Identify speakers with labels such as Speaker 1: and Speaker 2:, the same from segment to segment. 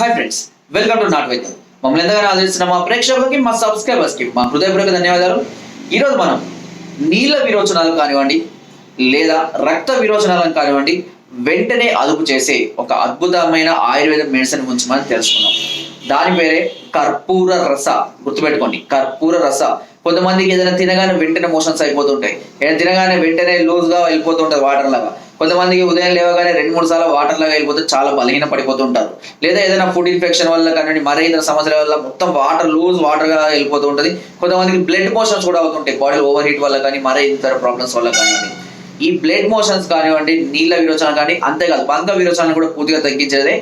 Speaker 1: Hi friends welcome to నాట్ వైద్యం మమ్మల్ని ఎంతగానో ఆదరిస్తున్న మా ప్రేక్షకులకి మా సబ్స్క్రైబర్స్కి మా హృదయపూర్వక ధన్యవాదాలు. ఈరోజు మనం నీళ్ళ విరోచనాలు కానివ్వండి లేదా రక్త విరోచనాలను కానివ్వండి వెంటనే అదుపు చేసే ఒక అద్భుతమైన ఆయుర్వేద మెడిసిన్ గురించి మనం తెలుసుకున్నాం దాని పేరే కర్పూర రస. గుర్తుపెట్టుకోండి కర్పూర రస. కొంతమందికి ఏదైనా తినగానే వెంటనే మోషన్స్ అయిపోతుంటాయి. ఏదైనా తినగానే వెంటనే లూజ్గా వెళ్ళిపోతుంటది వాటర్ లాగా. కొంతమందికి ఉదయం లేవగానే రెండు మూడు సార్లు వాటర్ లాగా వెళ్ళిపోతే చాలా బలహీన పడిపోతుంటారు. లేదా ఏదైనా ఫుడ్ ఇన్ఫెక్షన్ వల్ల కానీ మరే ఇతర సమస్యల వల్ల మొత్తం వాటర్ లూజ్ వాటర్గా వెళ్ళిపోతూ ఉంటుంది. కొంతమందికి బ్లడ్ మోషన్స్ కూడా అవుతుంటాయి. బాడీ ఓవర్ హీట్ వల్ల కానీ మరే ఇతర ప్రాబ్లమ్స్ వల్ల కానివ్వండి. ఈ బ్లడ్ మోషన్స్ కానివ్వండి నీళ్ళ విరోచన కానీ అంతేకాదు బంక విరోచన కూడా పూర్తిగా తగ్గించేదే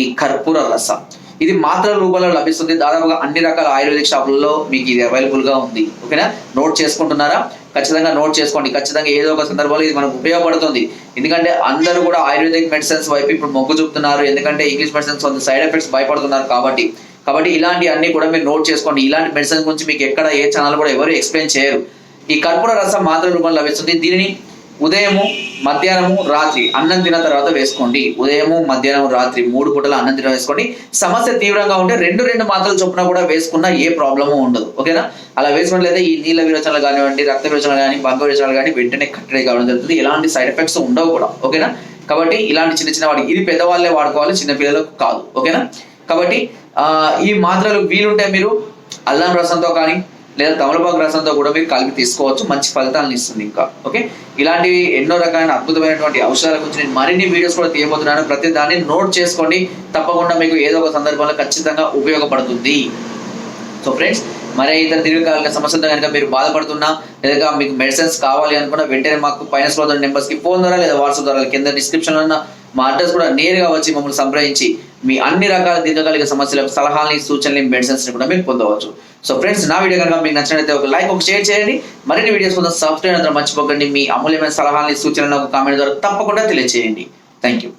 Speaker 1: ఈ కర్పూర రసం. ఇది మాత్ర రూపంలో లభిస్తుంది. దాదాపుగా అన్ని రకాల ఆయుర్వేదిక్ షాపులలో మీకు ఇది అవైలబుల్గా ఉంది. ఓకేనా? నోట్ చేసుకుంటున్నారా? ఖచ్చితంగా నోట్ చేసుకోండి. ఖచ్చితంగా ఏదో ఒక సందర్భంలో ఇది మనకు ఉపయోగపడుతుంది. ఎందుకంటే అందరూ కూడా ఆయుర్వేదిక్ మెడిసిన్స్ వైపు ఇప్పుడు మొగ్గు చూపుతున్నారు. ఎందుకంటే ఇంగ్లీష్ మెడిసిన్స్ వంద సైడ్ ఎఫెక్ట్స్ భయపడుతున్నారు కాబట్టి. కాబట్టి ఇలాంటి అన్ని కూడా మీరు నోట్ చేసుకోండి. ఇలాంటి మెడిసిన్స్ గురించి మీకు ఎక్కడ ఏ ఛానల్ కూడా ఎవరు ఎక్స్ప్లెయిన్ చేయరు. ఈ కర్పూర రసం మాత్ర రూపంలో లభిస్తుంది. దీనిని ఉదయము మధ్యాహ్నము రాత్రి. అన్నం తిన్న తర్వాత వేసుకోండి. ఉదయము మధ్యాహ్నం రాత్రి మూడు పూటల అన్నం తిన వేసుకోండి. సమస్య తీవ్రంగా ఉంటే రెండు రెండు మాత్రలు చొప్పున కూడా వేసుకున్నా ఏ ప్రాబ్లము ఉండదు. ఓకేనా? అలా వేసుకున్నట్లయితే ఈ నీళ్ళ విరోచనలు కానివ్వండి రక్త విరోచనలు కానీ బంక విరోచనలు కానీ వెంటనే కట్టడి కావడం జరుగుతుంది. ఎలాంటి సైడ్ ఎఫెక్ట్స్ ఉండవు కూడా. ఓకేనా? కాబట్టి ఇలాంటి చిన్న చిన్న వాటికి ఇది పెద్దవాళ్ళే వాడుకోవాలి చిన్న పిల్లలకు కాదు. ఓకేనా? కాబట్టి ఈ మాత్రలు వీలుంటే మీరు అల్లం రసంతో కానీ లేదా తమలపాకు రసంతో కూడా మీరు కలిపి తీసుకోవచ్చు మంచి ఫలితాలను ఇస్తుంది ఇంకా. ఓకే? ఇలాంటివి ఎన్నో రకాలైన అద్భుతమైనటువంటి ఔషధాల గురించి నేను మరిన్ని వీడియోస్ కూడా తీయబోతున్నాను. ప్రతి దాన్ని నోట్ చేసుకోండి. తప్పకుండా మీకు ఏదో ఒక సందర్భంలో ఖచ్చితంగా ఉపయోగపడుతుంది. సో ఫ్రెండ్స్ మరే ఇతర దీర్ఘకాలిక సమస్యలతో కనుక మీరు బాధపడుతున్నా లేదా మీకు మెడిసిన్స్ కావాలి అనుకున్నా వెంటనే మాకు పైన స్లో నెంబర్స్కి ఫోన్ ద్వారా లేదా వాట్సాప్ ద్వారా కింద డిస్క్రిప్షన్ ఉన్న మా అడ్రస్ కూడా నేరుగా వచ్చి మమ్మల్ని సంప్రదించి మీ అన్ని రకాల దీర్ఘకాలిక సమస్యలకు సలహాలని సూచనలు మెడిసిన్స్ కూడా మీరు పొందవచ్చు. సో ఫ్రెండ్స్ నా వీడియో కనుక మీకు నచ్చినట్లయితే ఒక లైక్ ఒక షేర్ చేయండి. మరిన్ని వీడియోస్ కోసం సబ్స్క్రైబ్ అందరూ మర్చిపోకండి. మీ అమూల్యమైన సలహాలని సూచనలను ఒక కామెంట్ ద్వారా తప్పకుండా తెలియజేయండి థ్యాంక్ యూ